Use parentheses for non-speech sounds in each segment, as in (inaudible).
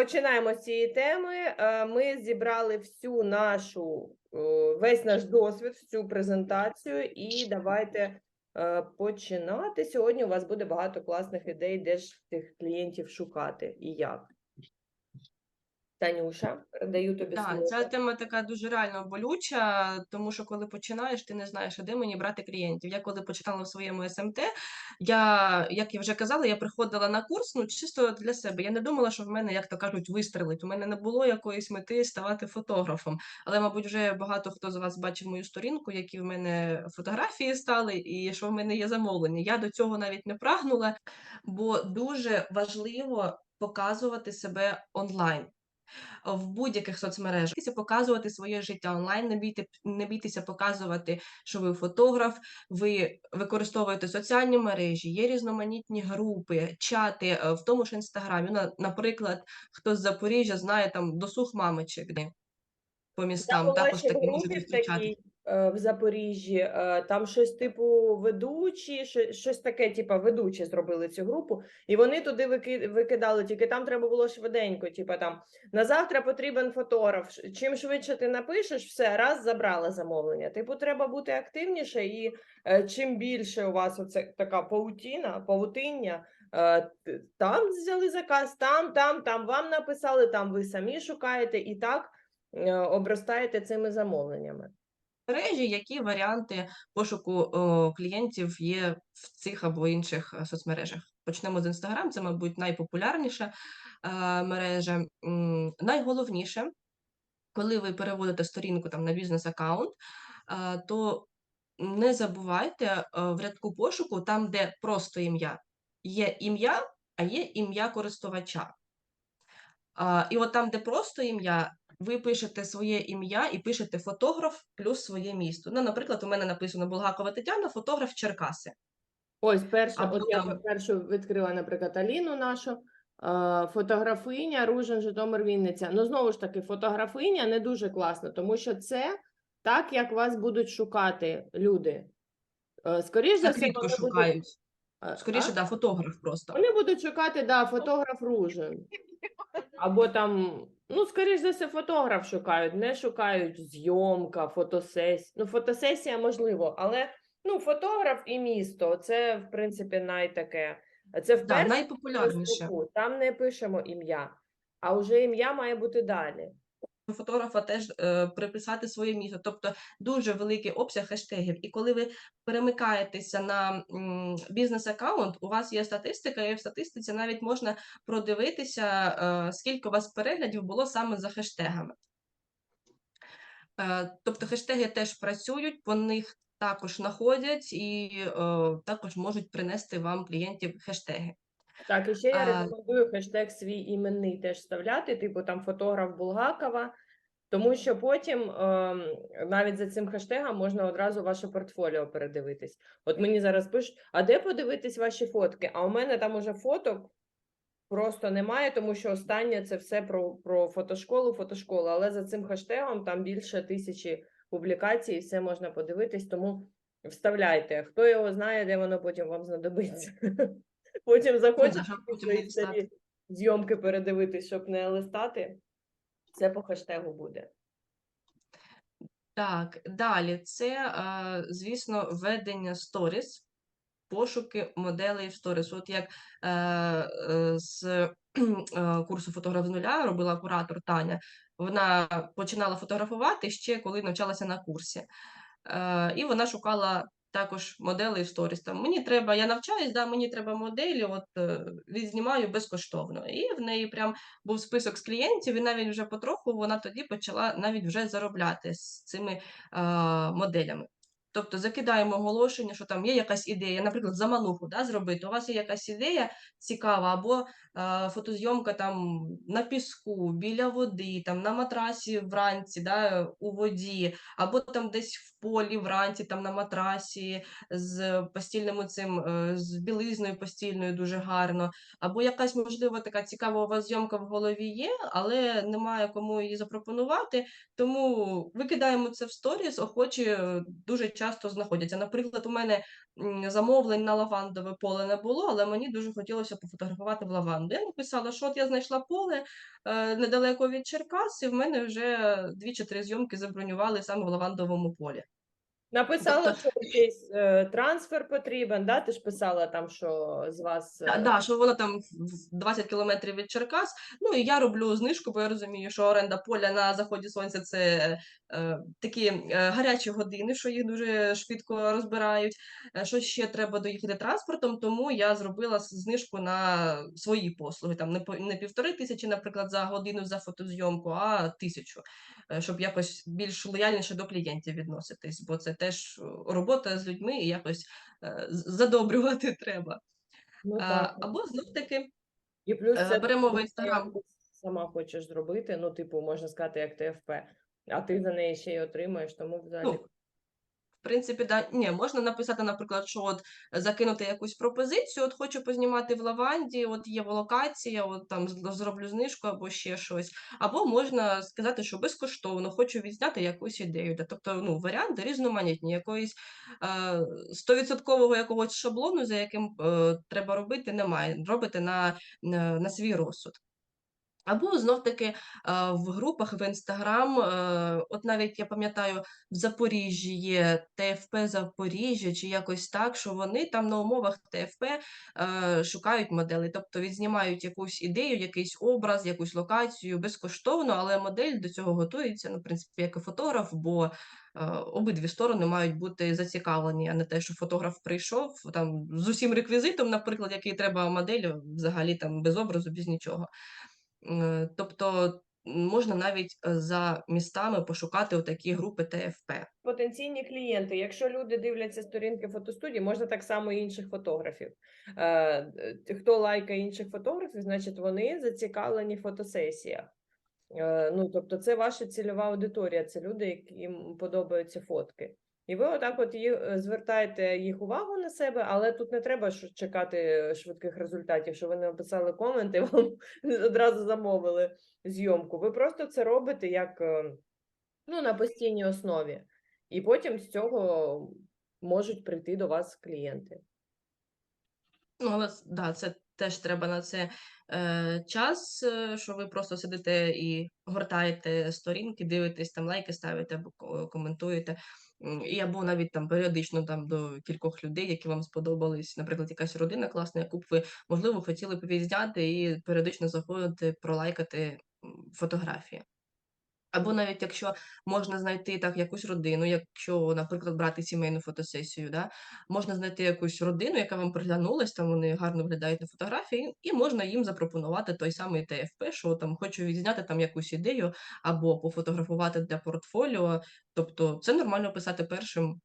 починаємо з цієї теми. Е, Ми зібрали всю нашу е, весь наш досвід, всю презентацію, і давайте е, починати. Сьогодні у вас буде багато класних ідей, де ж тих клієнтів шукати і як. Танюша, передаю тобі Так, слово. ця тема така дуже реально болюча, тому що коли починаєш, ти не знаєш, де мені брати клієнтів. Я коли починала в своєму СМТ, я, як я вже казала, я приходила на курс ну, чисто для себе. Я не думала, що в мене, як то кажуть, вистрелить. У мене не було якоїсь мети ставати фотографом. Але, мабуть, вже багато хто з вас бачив мою сторінку, які в мене фотографії стали, і що в мене є замовлення. Я до цього навіть не прагнула, бо дуже важливо показувати себе онлайн в будь-яких соцмережах. Бійтеся показувати своє життя онлайн, не бійте, не бійтеся показувати, що ви фотограф, ви використовуєте соціальні мережі, є різноманітні групи, чати, е, в тому ж інстаграмі. Ну, наприклад, хто з Запоріжжя знає там досуг мамочок, де по містам також такі можуть зустрічати. Е, в Запоріжжі, е, там щось типу ведучі, щось, таке, типу ведучі зробили цю групу, і вони туди вики- викидали, тільки там треба було швиденько, типу там на завтра потрібен фотограф. Чим швидше ти напишеш, все, раз забрала замовлення. Типу, треба бути активніше, і е, чим більше у вас оце така паутіна, павутиння. Там взяли заказ, там, там, там вам написали, там ви самі шукаєте, і так обростаєте цими замовленнями. Мережі, які варіанти пошуку клієнтів є в цих або інших е, соцмережах. Почнемо з Instagram, це, мабуть, найпопулярніша е, мережа. Найголовніше, коли ви переводите сторінку там на бізнес-аккаунт, е, то не забувайте в рядку пошуку, там, де просто ім'я, є ім'я, а є ім'я користувача. І от там, де просто ім'я, ви пишете своє ім'я і пишете фотограф плюс своє місто. Ну, наприклад, у мене написано Булгакова Тетяна, фотограф Черкаси. Ось перша, Або от я там- першу відкрила, наприклад, Аліну нашу, е, фотографиня, Ружин, Житомир, Вінниця. Ну, знову ж таки, фотографиня не дуже класно, тому що це так, як вас будуть шукати люди. Е, Скоріш за Так все, рідко вони будуть, шукають. е, Скоріше, а? да, фотограф просто. Вони будуть шукати, да, фотограф Ружин. Або там, ну, скоріш за все, фотограф шукають, не шукають зйомка, фотосесія. Ну, фотосесія можливо, але ну, фотограф і місто це, в принципі, найтаке. Це в Да, найпопулярніше. там не пишемо ім'я, а вже ім'я має бути далі. Фотографа теж е, приписати своє місто, тобто дуже великий обсяг хештегів. І коли ви перемикаєтеся на бізнес-аккаунт, у вас є статистика, і в статистиці навіть можна продивитися, е, скільки у вас переглядів було саме за хештегами. Е, Тобто хештеги теж працюють, по них також знаходять і е, також можуть принести вам клієнтів хештеги. Так, і ще я рекомендую хештег свій іменний теж вставляти, типу там фотограф Булгакова, тому що потім ем, навіть за цим хештегом можна одразу ваше портфоліо передивитись. От мені зараз пишуть, а де подивитись ваші фотки? А у мене там уже фоток просто немає, тому що останнє це все про, про фотошколу, фотошколу, але за цим хештегом там більше тисячі публікацій, і все можна подивитись, тому вставляйте. Хто його знає, де воно потім вам знадобиться. Потім захочете щоб свої старі зйомки передивитись, щоб не листати. Це по хештегу буде. Так, далі це, е, звісно, ведення сторіс, пошуки моделей в сторіс. От як е, е, з курсу фотограф з нуля робила куратор Таня, вона починала фотографувати ще коли навчалася на курсі. І вона шукала також моделей в сторіс. Там мені треба, я навчаюсь, да, мені треба моделі, от е, відзнімаю безкоштовно. І в неї прям був список з клієнтів, і навіть вже потроху вона тоді почала навіть вже заробляти з цими е, моделями. Тобто закидаємо оголошення, що там є якась ідея, наприклад, замануху да, зробити. У вас є якась ідея цікава, або е, фотозйомка там на піску, біля води, там на матрасі вранці, да, у воді, або там десь в полі вранці, там на матрасі з постільним цим, е, з білизною постільною дуже гарно, або якась, можливо, така цікава у вас зйомка в голові є, але немає кому її запропонувати. Тому викидаємо це в сторіс, охочі е, дуже часто знаходяться. Наприклад, у мене замовлень на лавандове поле не було, але мені дуже хотілося пофотографувати в лаванду. Я написала, що от я знайшла поле недалеко від Черкас, і в мене вже дві чи три зйомки забронювали саме в лавандовому полі. Написала, Тобто- що якийсь е, трансфер потрібен, да? Ти ж писала там, що з вас. Да, е, да, що воно там в 20 кілометрів від Черкас. Ну і я роблю знижку, бо я розумію, що оренда поля на заході сонця це е, такі е, гарячі години, що їх дуже швидко розбирають. Е, що ще треба доїхати транспортом, тому я зробила знижку на свої послуги. Там не не півтори тисячі, наприклад, за годину за фотозйомку, а тисячу, щоб якось більш лояльніше до клієнтів відноситись, бо це теж е, робота з людьми і якось е, задобрювати (laughs) треба. Ну, А, так. або знов таки І плюс е, це беремо в Інстаграм. сама хочеш зробити, ну, типу, можна сказати, як ТФП, а ти за неї ще й отримаєш, тому взагалі. Ну, Принципі, да, ні, можна написати, наприклад, що от закинути якусь пропозицію, от хочу познімати в лаванді, от є локація, от там зроблю знижку або ще щось. Або можна сказати, що безкоштовно хочу відзняти якусь ідею. Да, Тобто, ну, варіанти різноманітні, якоїсь е, стовідсоткового якогось шаблону, за яким е, треба робити, немає. Робите на, на, на свій розсуд. Або знов-таки в групах в Інстаграм, е, от навіть я пам'ятаю, в Запоріжжі є ТФП Запоріжжя, чи якось так, що вони там на умовах ТФП е, шукають моделі, тобто відзнімають якусь ідею, якийсь образ, якусь локацію безкоштовно, але модель до цього готується, ну, в принципі, як і фотограф, бо е, обидві сторони мають бути зацікавлені, а не те, що фотограф прийшов там з усім реквізитом, наприклад, який треба моделі, взагалі там без образу, без нічого. Е, Тобто можна навіть е, за містами пошукати отакі групи ТФП. Потенційні клієнти, якщо люди дивляться сторінки фотостудії, можна так само і інших фотографів. Е, Хто лайкає інших фотографів, значить вони зацікавлені в фотосесіях. Ну, тобто, це ваша цільова аудиторія, це люди, яким подобаються фотки. І ви отак от їх, е, звертаєте їх увагу на себе, але тут не треба чекати швидких результатів, що ви написали комент і (laughs) вам одразу замовили зйомку. Ви просто це робите як е, ну, на постійній основі. І потім з цього можуть прийти до вас клієнти. Ну, але да, це теж треба на це е, час, е, що ви просто сидите і гортаєте сторінки, дивитесь там лайки, ставите або коментуєте. І або навіть там періодично там до кількох людей, які вам сподобались, наприклад, якась родина класна, яку б ви, можливо, хотіли б відзняти і періодично заходити, пролайкати фотографії. Або навіть якщо можна знайти так якусь родину, якщо, наприклад, брати сімейну фотосесію, да, можна знайти якусь родину, яка вам приглянулась, там вони гарно виглядають на фотографії, і можна їм запропонувати той самий ТФП, що там хочу відзняти там якусь ідею або пофотографувати для портфоліо. Тобто це нормально писати першим.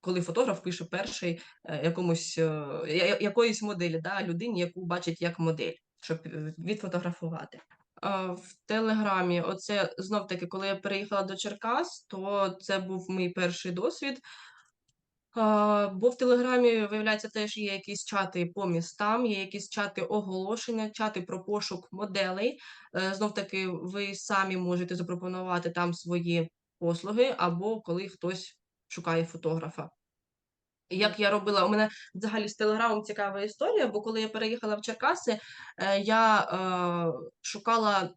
Коли фотограф пише перший е, якомусь е, якоїсь моделі, да, людині, яку бачить як модель, щоб е, відфотографувати. В Телеграмі, оце знов таки, коли я переїхала до Черкас, то це був мій перший досвід. Бо в Телеграмі, виявляється, теж є якісь чати по містам, є якісь чати оголошення, чати про пошук моделей. Е, Знов таки, ви самі можете запропонувати там свої послуги, або коли хтось шукає фотографа. Як я робила, у мене взагалі з Телеграмом цікава історія, бо коли я переїхала в Черкаси, е, я е, шукала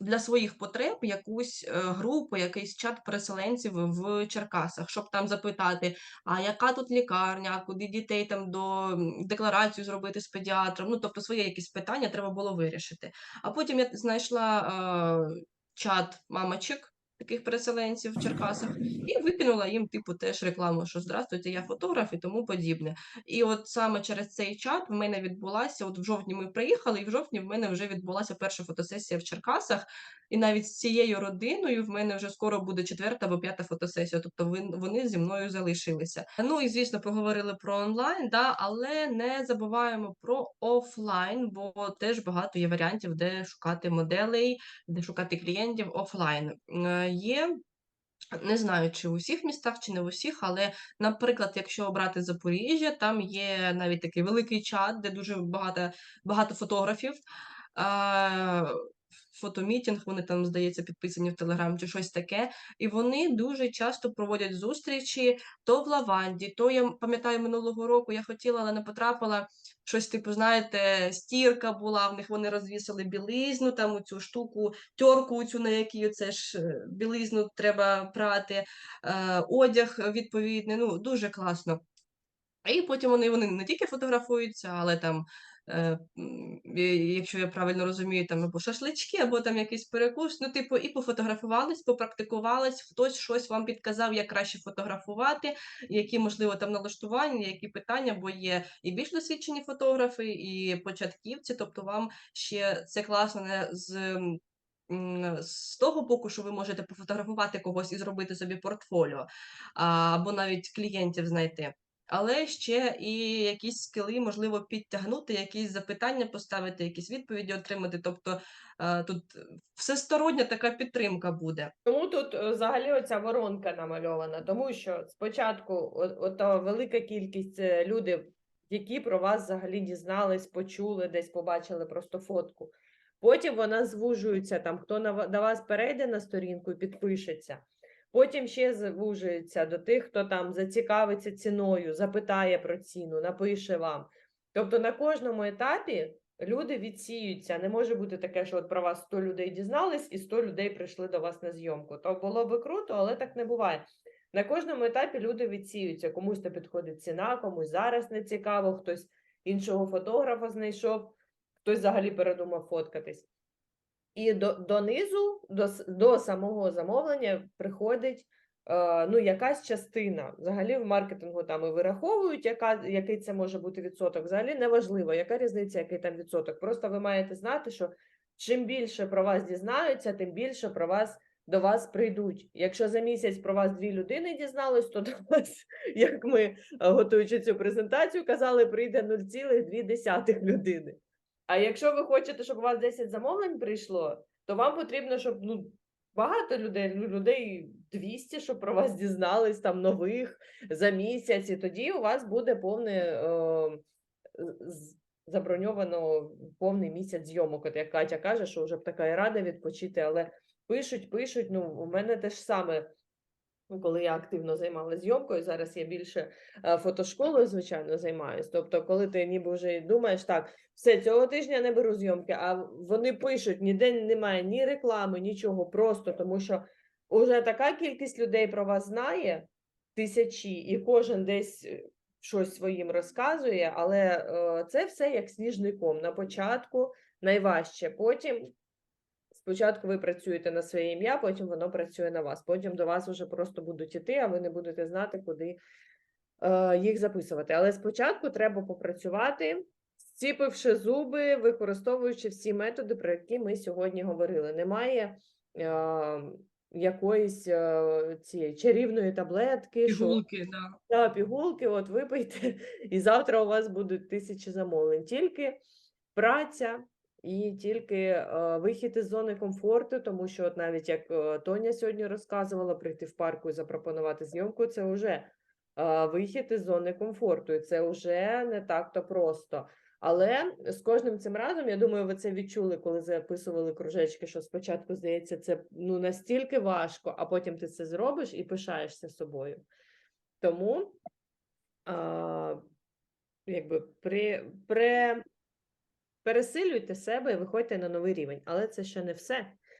для своїх потреб якусь е, групу, якийсь чат переселенців в Черкасах, щоб там запитати, а яка тут лікарня, куди дітей там до декларацію зробити з педіатром. Ну, тобто свої якісь питання треба було вирішити. А потім я знайшла е, чат мамочок. Таких переселенців в Черкасах, і викинула їм, типу, теж рекламу, що здравствуйте, я фотограф і тому подібне. І от саме через цей чат в мене відбулася, от в жовтні ми приїхали, і в жовтні в мене вже відбулася перша фотосесія в Черкасах. І навіть з цією родиною в мене вже скоро буде четверта або п'ята фотосесія. Тобто вони зі мною залишилися. Ну і звісно, поговорили про онлайн, да, але не забуваємо про офлайн, бо теж багато є варіантів, де шукати моделей, де шукати клієнтів офлайн. Є не знаю, чи в усіх містах, чи не в усіх, але, наприклад, якщо обрати Запоріжжя, там є навіть такий великий чат, де дуже багато, багато фотографів. Фотомітінг, вони там, здається, підписані в Телеграм чи щось таке. І вони дуже часто проводять зустрічі то в лаванді, то я пам'ятаю минулого року я хотіла, але не потрапила. Щось, типу, знаєте, стірка була, в них вони розвісили білизну, там цю штуку, тьорку, цю, на якій це ж е, білизну треба прати, е, одяг відповідний. Ну, дуже класно. І потім вони, вони не тільки фотографуються, але там, якщо я правильно розумію, там або шашлички, або там якийсь перекус. Ну, типу, і пофотографувались, попрактикувались, хтось щось вам підказав, як краще фотографувати, які, можливо, там налаштування, які питання, бо є і більш досвідчені фотографи, і початківці. Тобто, вам ще це класно не з. З того боку, що ви можете пофотографувати когось і зробити собі портфоліо, або навіть клієнтів знайти але ще і якісь скіли, можливо, підтягнути, якісь запитання поставити, якісь відповіді отримати. Тобто е, тут всестороння така підтримка буде. Тому тут е, взагалі оця воронка намальована, тому що спочатку о- ото велика кількість е, люди, які про вас взагалі дізнались, почули, десь побачили просто фотку. Потім вона звужується там, хто на ва- вас перейде на сторінку і підпишеться. Потім ще звужується до тих, хто там зацікавиться ціною, запитає про ціну, напише вам. Тобто на кожному етапі люди відсіються. Не може бути таке, що от про вас 100 людей дізнались і 100 людей прийшли до вас на зйомку. То було би круто, але так не буває. На кожному етапі люди відсіються. Комусь то підходить ціна, комусь зараз не цікаво, хтось іншого фотографа знайшов, хтось взагалі передумав фоткатись. І до, донизу, до, до самого замовлення приходить е, ну, якась частина. Взагалі в маркетингу там і вираховують, яка, який це може бути відсоток. Взагалі неважливо, яка різниця, який там відсоток. Просто ви маєте знати, що чим більше про вас дізнаються, тим більше про вас до вас прийдуть. Якщо за місяць про вас дві людини дізнались, то до вас, як ми е, готуючи цю презентацію, казали, прийде 0,2 людини. А якщо ви хочете, щоб у вас 10 замовлень прийшло, то вам потрібно, щоб ну, багато людей, ну, людей 200, щоб про вас дізнались там нових за місяць, і тоді у вас буде повне е, заброньовано повний місяць зйомок. От як Катя каже, що вже б така і рада відпочити, але пишуть, пишуть. Ну, у мене те ж саме. Коли я активно займалася зйомкою, зараз я більше е, фотошколою, звичайно, займаюсь. Тобто, коли ти ніби вже думаєш, так, все, цього тижня не беру зйомки, а вони пишуть, ніде немає ні реклами, нічого, просто тому що вже така кількість людей про вас знає, тисячі, і кожен десь е, щось своїм розказує, але е, це все як сніжником. На початку найважче, потім Спочатку ви працюєте на своє ім'я, потім воно працює на вас. Потім до вас вже просто будуть іти, а ви не будете знати, куди е, їх записувати. Але спочатку треба попрацювати, зціпивши зуби, використовуючи всі методи, про які ми сьогодні говорили. Немає е, якоїсь е, цієї чарівної таблетки, що Пігулки, да. пігулки, от випийте, (laughs) і завтра у вас будуть тисячі замовлень. Тільки праця і тільки вихід із зони комфорту, тому що, от навіть як е, Тоня сьогодні розказувала, прийти в парку і запропонувати зйомку, це вже вихід із зони комфорту, і це вже не так-то просто. Але з кожним цим разом, я думаю, ви це відчули, коли записували кружечки, що спочатку здається, це ну настільки важко, а потім ти це зробиш і пишаєшся собою. Тому а, якби при, при, пересилюйте себе і виходьте на новий рівень. Але це ще не все.